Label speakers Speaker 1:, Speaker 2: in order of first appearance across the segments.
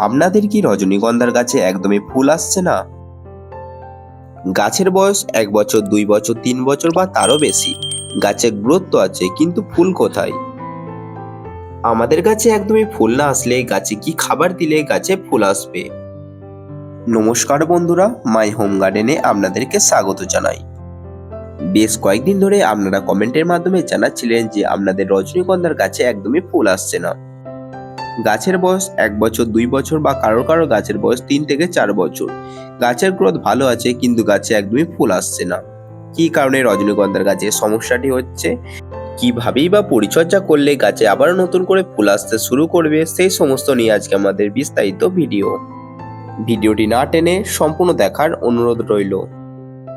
Speaker 1: আপনাদের কি রজনীগন্ধার গাছে একদমই ফুল আসছে না? গাছের বয়স এক বছর, দুই বছর, তিন বছর বা তারও বেশি। গাছের গ্রোথ তো আছে, কিন্তু ফুল কোথায়? আমাদের গাছে একদমই ফুল না আসলে গাছে কি খাবার দিলে গাছে ফুল আসবে? নমস্কার বন্ধুরা, মাই হোম গার্ডেনে আপনাদেরকে স্বাগত জানাই। বেশ কয়েকদিন ধরে আপনারা কমেন্টের মাধ্যমে জানাচ্ছিলেন যে আপনাদের রজনীগন্ধার গাছে একদমই ফুল আসছে না। গাছের বয়স এক বছর, দুই বছর বা কারও কারও গাছের বয়স তিন থেকে চার বছর। গাছের গ্রোথ ভালো আছে, কিন্তু গাছে একদমই ফুল আসছে না। কী কারণে রজনীগন্ধার গাছে সমস্যাটি হচ্ছে? কিভাবেই বা পরিচর্যা করলে গাছে আবার নতুন করে ফুল আসতে শুরু করবে? সেই সমস্ত নিয়ে আজকে আমাদের বিস্তারিত ভিডিও। ভিডিওটি না টেনে সম্পূর্ণ দেখার অনুরোধ রইল।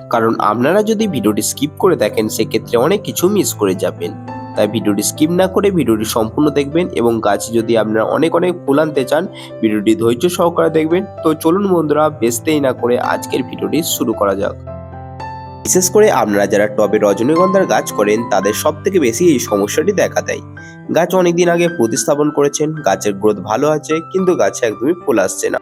Speaker 1: কারণ আপনারা যদি ভিডিওটি স্কিপ করে দেখেন, সেক্ষেত্রে অনেক কিছু মিস করে যাবেন। তাই ভিডিওটি স্কিপ না করে ভিডিওটি সম্পূর্ণ দেখবেন এবং গাছ যদি আপনারা অনেক অনেক ফুল আনতে চান, ভিডিওটি ধৈর্য সহকারে দেখবেন। তো চলুন বন্ধুরা বেচতেই না করে আজকের ভিডিওটি শুরু করা যাক। বিশেষ করে আপনারা যারা টবে রজনীগন্ধার গাছ করেন, তাদের সব থেকে বেশি এই সমস্যাটি দেখা দেয়। গাছ অনেকদিন আগে প্রতিস্থাপন করেছেন, গাছের গ্রোথ ভালো আছে, কিন্তু গাছে একদমই ফুল আসছে না।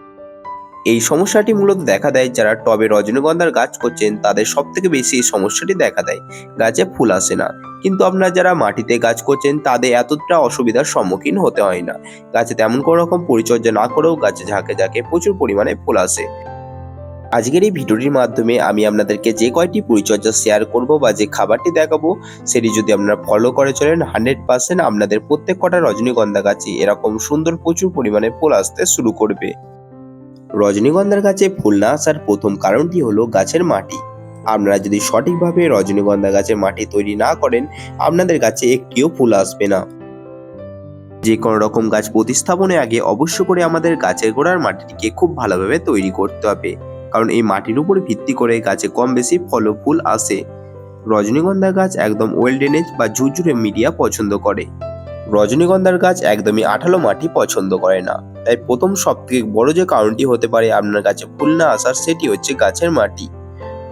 Speaker 1: এই সমস্যাটি মূলত দেখা দেয় যারা টবে রজনীগন্ধার গাছ করছেন, তাদের সব থেকে বেশি এই সমস্যাটি দেখা দেয়। গাছে ফুল আসে না। কিন্তু আপনারা যারা মাটিতে গাছ করছেন, তাদের এতটা অসুবিধার সম্মুখীন হতে হয় না। গাছে তেমন কোনো রকম পরিচর্যা না করেও গাছে ঝাঁকে ঝাঁকে প্রচুর পরিমাণে ফুল আসে। আজকের এই ভিডিওটির মাধ্যমে আমি আপনাদেরকে যে কয়টি পরিচর্যা শেয়ার করব বা যে খাবারটি দেখাবো, সেটি যদি আপনারা ফলো করে চলেন হান্ড্রেড পার্সেন্ট আপনাদের প্রত্যেক কটা রজনীগন্ধা গাছে এরকম সুন্দর প্রচুর পরিমাণে ফুল আসতে শুরু করবে। রজনীগন্ধার গাছে ফুল না আসার প্রথম কারণটি হলো গাছের মাটি। আপনারা যদি সঠিকভাবে রজনীগন্ধা গাছের মাটি তৈরি না করেন, আপনাদের গাছে একটিও ফুল আসবে না। যে কোনো রকম গাছ প্রতিস্থাপনের আগে অবশ্য করে আমাদের গাছের গোড়ার মাটিটিকে খুব ভালোভাবে তৈরি করতে হবে। কারণ এই মাটির উপর ভিত্তি করে গাছে কম বেশি ফল ফুল আসে। রজনীগন্ধা গাছ একদম ওয়েল ড্রেনেজ বা ঝুরঝুরে মিডিয়া পছন্দ করে। রজনীগন্ধার গাছ একদমই আঠালো মাটি পছন্দ করে না। তাই প্রথম সবথেকে বড় যে কারণটি হতে পারে আপনার কাছে ফুল না আসার, সেটি হচ্ছে গাছের মাটি।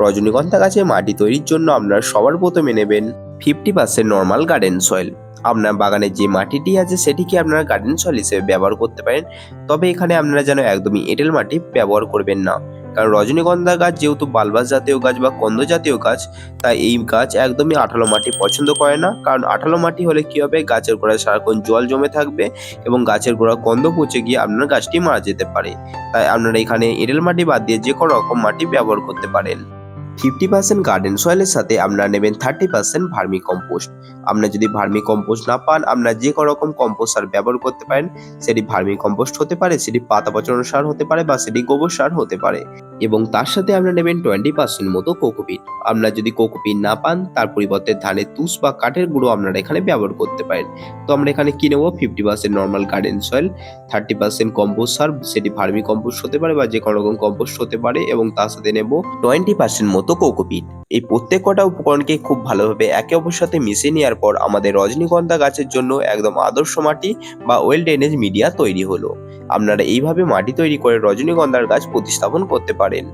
Speaker 1: রজনীগন্ধা গাছে মাটি তৈরির জন্য আপনারা সবার প্রথমে নেবেন fifty percent normal garden soil আপনার বাগানে যে মাটিটি আছে, সেটিকে আপনারা গার্ডেন সয়েল হিসেবে ব্যবহার করতে পারেন। তবে এখানে আপনারা যেন একদমই এঁটেল মাটি ব্যবহার করবেন না। কারণ রজনীগন্ধা গাছ যেহেতু বালবাস জাতীয় গাছ বা কন্দ জাতীয় গাছ, তাই এই গাছ একদমই আঠালো মাটি পছন্দ করে না। কারণ আঠালো মাটি হলে কি হবে? গাছের গোড়ায় সারাক্ষণ জল জমে থাকবে এবং গাছের গোড়া কন্দ পচে গিয়ে আপনার গাছটি মারা যেতে পারে। তাই আপনারা এখানে এঁটেল মাটি বাদ দিয়ে যে কোনো রকম মাটি ব্যবহার করতে পারেন। ফিফটি পার্সেন্ট গার্ডেন সয়েলের সাথে আপনারা নেবেন থার্টি পার্সেন্ট ভার্মি কম্পোস্ট আপনারা যদি ভার্মি কম্পোস্ট না পান, আপনারা যে কোনো রকম কম্পোস্ট সার ব্যবহার করতে পারেন। সেটি ভার্মি কম্পোস্ট হতে পারে, সেটি পাতা পচানো সার হতে পারে বা সেটি গোবর সার হতে পারে। এবং তার সাথে আপনারা নেবেন টোয়েন্টি পার্সেন্ট মতো কোকোপিট আপনারা যদি কোকোপিট না পান, তার পরিবর্তে ধানের তুষ বা কাঠের গুঁড়ো আপনারা এখানে ব্যবহার করতে পারেন। তো আমরা এখানে কি নেব? Fifty percent normal garden soil thirty percent compost সার, সেটি ভার্মি কম্পোস্ট হতে পারে বা যে কোনো রকম কম্পোস্ট হতে পারে। এবং তার সাথে নেব টোয়েন্টি পার্সেন্ট মতো কোকোপিট এই প্রত্যেক কটা উপকরণকে খুব ভালোভাবে একে অপরের সাথে মিশিয়ে নেওয়ার পর আমাদের রজনীগন্ধা গাছের জন্য একদম আদর্শ মাটি বা ওয়েল ড্রেনেজ মিডিয়া তৈরি হলো। আপনারা এইভাবে মাটি তৈরি করে রজনীগন্ধার গাছ প্রতিস্থাপন করতে পারেন।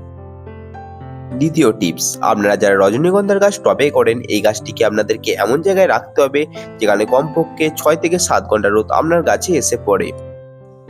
Speaker 1: দ্বিতীয় টিপস, আপনারা যারা রজনীগন্ধার গাছ টবে করেন, এই গাছটিকে আপনাদেরকে এমন জায়গায় রাখতে হবে যেখানে কমপক্ষে ছয় থেকে সাত ঘণ্টা রোদ আপনার গাছে এসে পড়ে।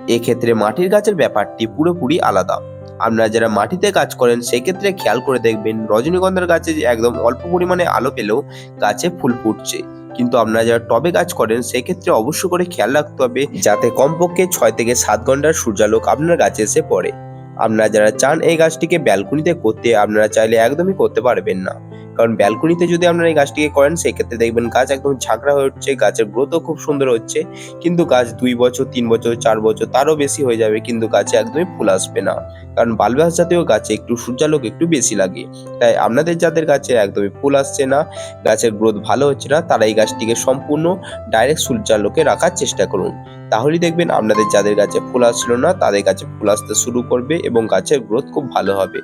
Speaker 1: এক্ষেত্রে মাটির গাছের ব্যাপারটি পুরোপুরি আলাদা। আপনারা যারা মাটিতে কাজ করেন, সেক্ষেত্রে খেয়াল করে দেখবেন রজনীগন্ধার গাছে একদম অল্প পরিমাণে আলো পেলেও গাছে ফুল ফুটছে। কিন্তু আপনারা যারা টবে কাজ করেন, সেক্ষেত্রে অবশ্য করে খেয়াল রাখতে হবে যাতে কমপক্ষে ছয় থেকে সাত ঘণ্টার সূর্যালোক আপনার গাছে এসে পড়ে। আপনারা যারা চান এই গাছটিকে ব্যালকনিতে করতে, আপনারা চাইলে একদমই করতে পারবেন না। কারণ ব্যালকনিতে যদি আপনারা এই গাছটিকে করেন, সেক্ষেত্রে দেখবেন গাছ একদম ঝাঁকড়া হয়ে উঠছে, গাছের গ্রোথও খুব সুন্দর হচ্ছে। কিন্তু গাছ দুই বছর, তিন বছর, চার বছর, তারও বেশি হয়ে যাবে, কিন্তু গাছে একদমই ফুল আসবে না। কারণ বালবাস জাতীয় গাছে একটু সূর্যালোক একটু বেশি লাগে। তাই আপনাদের যাদের গাছে একদমই ফুল আসছে না, গাছের গ্রোথ ভালো হচ্ছে না, তারা এই গাছটিকে সম্পূর্ণ ডাইরেক্ট সূর্যালোকে রাখার চেষ্টা করুন। তাহলেই দেখবেন আপনাদের যাদের গাছে ফুল আসছিল না, তাদের গাছে ফুল আসতে শুরু করবে এবং গাছের গ্রোথ খুব ভালো হবে।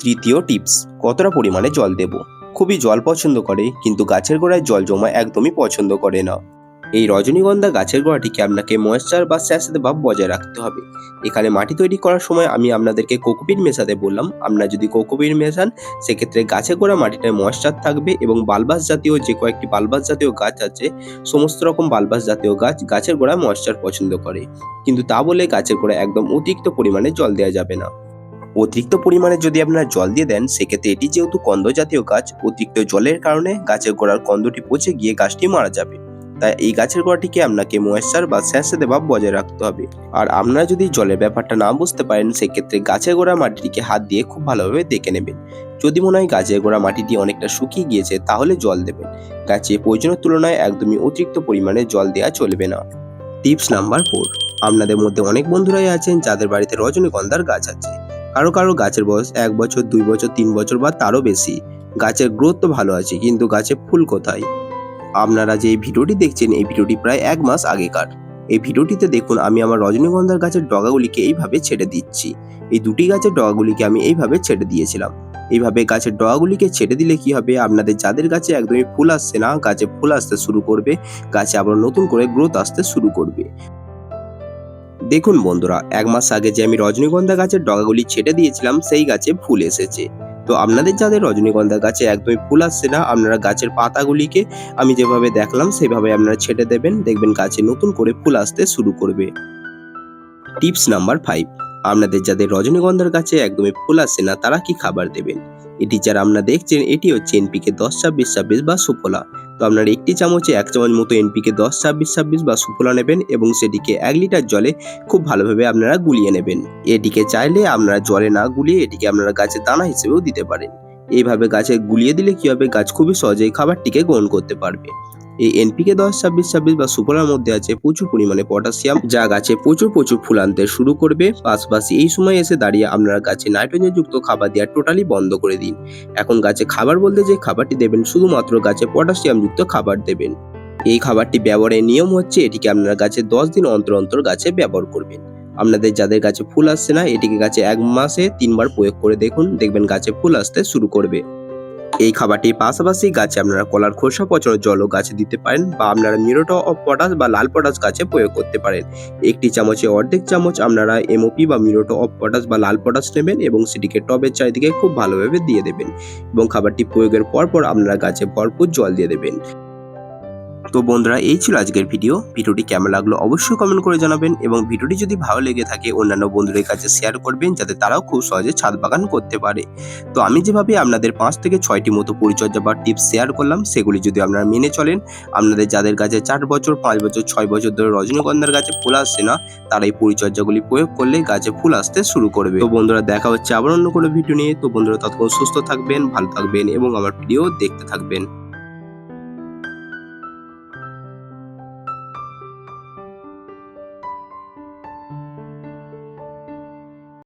Speaker 1: তৃতীয় টিপস কতটা পরিমাণে জল দেব? খুবই জল পছন্দ করে, কিন্তু গাছের গোড়ায় জল জমা একদমই পছন্দ করে না। এই রজনীগন্ধা গাছের গোড়াটিকে আপনাকে ময়েশ্চার বা স্যাঁতস্যাঁতে ভাব বজায় রাখতে হবে। এখানে মাটি তৈরি করার সময় আমি আপনাদেরকে কোকোপিট মেশাতে বললাম। আপনারা যদি কোকোপিট মেশান, সেক্ষেত্রে গাছের গোড়া মাটিটায় ময়েশ্চার থাকবে এবং বালবাস জাতীয় যে কয়েকটি বালবাস জাতীয় গাছ আছে, সমস্ত রকম বালবাস জাতীয় গাছ গাছের গোড়ায় ময়েশ্চার পছন্দ করে। কিন্তু তা বলে গাছের গোড়ায় একদম অতিরিক্ত পরিমাণে জল দেওয়া যাবে না। অতিরিক্ত পরিমাণে যদি আপনারা জল দিয়ে দেন, সেক্ষেত্রে এটি যেহেতু কন্দ জাতীয় গাছ, অতিরিক্ত জলের কারণে গাছের গোড়ার কন্দটি পচে গিয়ে গাছটি মারা যাবে। তাই এই গাছের গোড়াটিকে আপনাকে ময়েশ্চার বা স্যাঁতস্যাঁতে ভাব বজায় রাখতে হবে। আর আপনারা যদি জলের ব্যাপারটা না বুঝতে পারেন, সেক্ষেত্রে গাছের গোড়া মাটিটিকে হাত দিয়ে খুব ভালোভাবে দেখে নেবেন। যদি মনে হয় গাছের গোড়া মাটিটি অনেকটা শুকিয়ে গিয়েছে, তাহলে জল দেবেন। গাছে প্রয়োজনের তুলনায় একদমই অতিরিক্ত পরিমাণে জল দেওয়া চলবে না। Tips number four. আপনাদের মধ্যে অনেক বন্ধুরাই আছেন যাদের বাড়িতে রজনীগন্ধার গাছ আছে। কারও কারও গাছের বয়স এক বছর, দুই বছর, তিন বছর বা তারও বেশি। গাছের গ্রোথ তো ভালো আছে, কিন্তু গাছে ফুল কোথায়? আপনারা যে এই ভিডিওটি দেখছেন, এই ভিডিওটি প্রায় এক মাস আগেকার। এই ভিডিওটিতে দেখুন, আমি আমার রজনীগন্ধার গাছের ডগাগুলিকে এইভাবে ছেড়ে দিচ্ছি। এই দুটি গাছের ডগাগুলিকে আমি এইভাবে ছেড়ে দিয়েছিলাম। এইভাবে গাছের ডগাগুলিকে ছেড়ে দিলে কি হবে? আপনাদের যাদের গাছে একদমই ফুল আসছে না, গাছে ফুল আসতে শুরু করবে, গাছে আবার নতুন করে গ্রোথ আসতে শুরু করবে। দেখুন বন্ধুরা, এক মাস আগে যে আমি রজনীগন্ধা গাছের ডগাগুলি ছেটে দিয়েছিলাম, সেই গাছে ফুল এসেছে। তো আপনাদের যাদের রজনীগন্ধা গাছে একদমই ফুল আসছে না, আপনারা গাছের পাতাগুলিকে আমি যেভাবে দেখলাম, সেভাবে আপনারা ছেটে দেবেন, দেখবেন গাছে নতুন করে ফুল আসতে শুরু করবে। টিপস নাম্বার ফাইভ, আপনাদের যাদের রজনীগন্ধার গাছে একদমই ফুল আসছে না, তারা কি খাবার দেবেন? এটি যারা আপনারা দেখছেন, এটি হচ্ছে এনপিকে দশ, ছাব্বিশ ছাব্বিশ বা সুফলা। তো আপনারা একটি চামচে এক চামচ মতো এনপিকে দশ, ছাব্বিশ ছাব্বিশ বা সুফলা নেবেন এবং সেটিকে এক লিটার জলে খুব ভালোভাবে আপনারা গুলিয়ে নেবেন। এটিকে চাইলে আপনারা জলে না গুলিয়ে এটিকে আপনারা গাছের দানা হিসেবেও দিতে পারেন। এইভাবে গাছে গুলিয়ে দিলে কী হবে? গাছ খুবই সহজেই খাবারটিকে গ্রহণ করতে পারবে। এই এনপিকে দশ, ছাব্বিশ ছাব্বিশ বা সুফলার মধ্যে আছে প্রচুর পরিমাণে পটাশিয়াম। যা গাছে প্রচুর প্রচুর ফুল আনতে শুরু করবে। পাশাপাশি এই সময় এসে দাঁড়িয়ে আপনারা গাছে নাইট্রোজেন যুক্ত খাবার দেওয়া টোটালি বন্ধ করে দিন। এখন গাছে খাবার বলতে যে খাবারটি দেবেন, শুধুমাত্র গাছে পটাশিয়াম যুক্ত খাবার দেবেন। এই খাবারটি ব্যবহারের নিয়ম হচ্ছে এটিকে আপনারা গাছে দশ দিন অন্তর অন্তর গাছে ব্যবহার করবেন। আপনাদের যাদের গাছে ফুল আসছে না, এটিকে গাছে এক মাসে তিনবার প্রয়োগ করে দেখুন, দেখবেন গাছে ফুল আসতে শুরু করবে। এই খাবারটির পাশাপাশি গাছে আপনারা কলার খোসা, পচন জলও গাছে দিতে পারেন বা আপনারা মিরোটা অফ পটাশ বা লাল পটাশ গাছে প্রয়োগ করতে পারেন। একটি চামচে অর্ধেক চামচ আপনারা এমওপি বা মিরোটো অফ পটাশ বা লাল পটাশ নেবেন এবং সেটিকে টবের চারিদিকে খুব ভালোভাবে দিয়ে দেবেন এবং খাবারটি প্রয়োগের পর পর আপনারা গাছে ভরপুর জল দিয়ে দেবেন। তো বন্ধুরা, এই ছিল আজকের ভিডিও ভিডিওটি কেমন লাগল অবশ্যই কমেন্ট করে জানাবেন এবং ভিডিওটি যদি ভালো লেগে থাকে, অন্যান্য বন্ধুদের কাছে শেয়ার করবেন যাতে তারাও খুব সহজে ছাদ বাগান করতে পারে। তো আমি যেভাবে আপনাদের পাঁচ থেকে ছয়টি মতো পরিচর্যা বা টিপস শেয়ার করলাম, সেগুলি যদি আপনারা মেনে চলেন, আপনাদের যাদের কাছে চার বছর, পাঁচ বছর, ছয় বছর ধরে রজনীগন্ধার গাছে ফুল আসছে না, তারা এই পরিচর্যাগুলি প্রয়োগ করলে গাছে ফুল আসতে শুরু করবে। তো বন্ধুরা, দেখা হচ্ছে আবার অন্য কোনো ভিডিও নিয়ে। তো বন্ধুরা, ততক্ষণ সুস্থ থাকবেন, ভালো থাকবেন এবং আমার ভিডিও দেখতে থাকবেন।